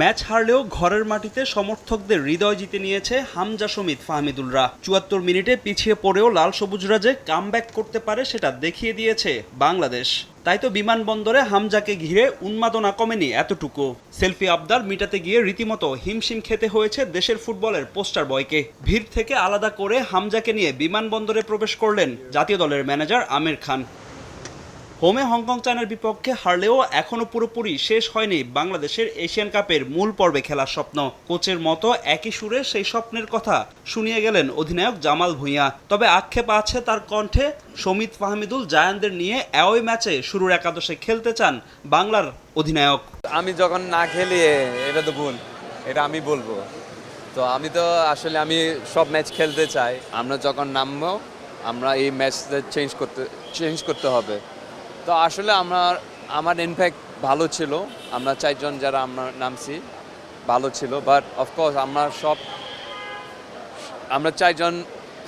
Match হারলেও ঘরের মাটিতে সমর্থকদের হৃদয় জিতে নিয়েছে হামজা সমিত ফাহমিদুলরা। চুয়াত্তর মিনিটে পিছিয়ে পড়েও লাল সবুজরা যে কামব্যাক করতে পারে সেটা দেখিয়ে দিয়েছে বাংলাদেশ। তাই তো বিমানবন্দরে হামজাকে ঘিরে উন্মাদনা কমেনি এতটুকু। সেলফি আবদার মিটাতে গিয়ে রীতিমতো হিমশিম খেতে হয়েছে দেশের ফুটবলের পোস্টার বয়কে। ভিড় থেকে আলাদা করে হামজাকে নিয়ে বিমানবন্দরে প্রবেশ করলেন জাতীয় দলের ম্যানেজার আমির খান। হোমে হংকং, চায়নার বিপক্ষে হারলেও এখনও পুরোপুরি শেষ হয়নি বাংলাদেশের এশিয়ান কাপের মূল পর্বে খেলার স্বপ্ন। কোচের মতো একই সুরে সেই স্বপ্নের কথা শুনিয়ে গেলেন অধিনায়ক জামাল ভুঁইয়া। তবে আক্ষেপ আছে তার কণ্ঠে, সমিত ফাহমিদুল জায়ানদের নিয়ে অ্যাওয়ে ম্যাচে শুরুর একাদশে খেলতে চান বাংলার অধিনায়ক। আমি যখন না খেলি, এটা তো ভুল, এটা আমি বলব। তো আমি তো আসলে আমি সব ম্যাচ খেলতে চাই। আমরা যখন নামবো, আমরা এই ম্যাচটা চেঞ্জ করতে চেঞ্জ করতে হবে। তো আসলে আমার আমার ইনফ্যাক্ট ভালো ছিল। আমরা চারজন যারা আমরা নামছি, ভালো ছিল। বাট অফকোর্স আমরা সব, আমরা চারজন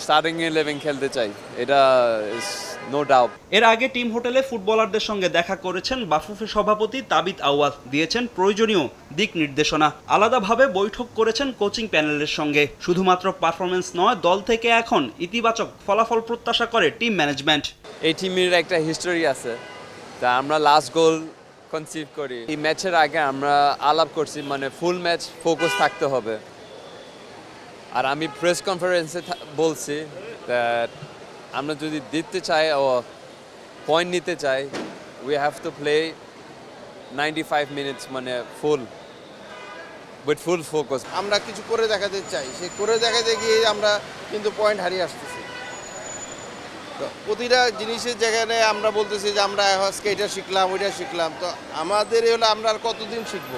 স্টার্টিং ইলেভেন খেলতে চাই। এটা নো ডাউট এর আগে টিম হোটেলে ফুটবলারদের সঙ্গে দেখা করেছেন বাফুফে সভাপতি তাবিত আওয়াজ দিয়েছেন প্রয়োজনীয় দিক নির্দেশনা। আলাদাভাবে বৈঠক করেছেন কোচিং প্যানেলের সঙ্গে। শুধুমাত্র পারফরমেন্স নয়, দল থেকে এখন ইতিবাচক ফলাফল প্রত্যাশা করে টিম ম্যানেজমেন্ট এই টিমের একটা হিস্টোরি আছে তা আমরা লাস্ট গোল কনসিভ করি। এই ম্যাচের আগে আমরা আলাপ করছি মানে ফুল ম্যাচ ফোকাস থাকতে হবে। আর আমি প্রেস কনফারেন্সে বলছি আমরা যদি দিতে চাই ও পয়েন্ট নিতে চাই we have to play ninety five minutes মানে ফুল উইথ ফুল ফোকাস আমরা কিছু করে দেখাতে চাই সে করে দেখাতে গিয়ে আমরা কিন্তু পয়েন্ট হারিয়ে আসতেছি। প্রতিটা জিনিসের জায়গায় আমরা বলতেছি যে আমরা আজকে এটা শিখলাম, ওইটা শিখলাম। তো আমাদের হলো আমরা আর কতদিন শিখব?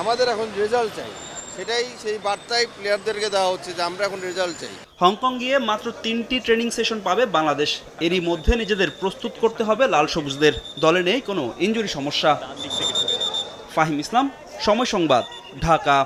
আমাদের এখন রেজাল্ট চাই। সেটাই সেই বার্তাই প্লেয়ারদেরকে দেওয়া হচ্ছে যে আমরা এখন রেজাল্ট চাই। হংকং গিয়ে মাত্র তিনটি ট্রেনিং সেশন পাবে বাংলাদেশ। এরই মধ্যে নিজেদের প্রস্তুত করতে হবে লাল সবুজদের। দলে নেই কোনো ইঞ্জুরি সমস্যা। ফাহিম ইসলাম, সময় সংবাদ, ঢাকা।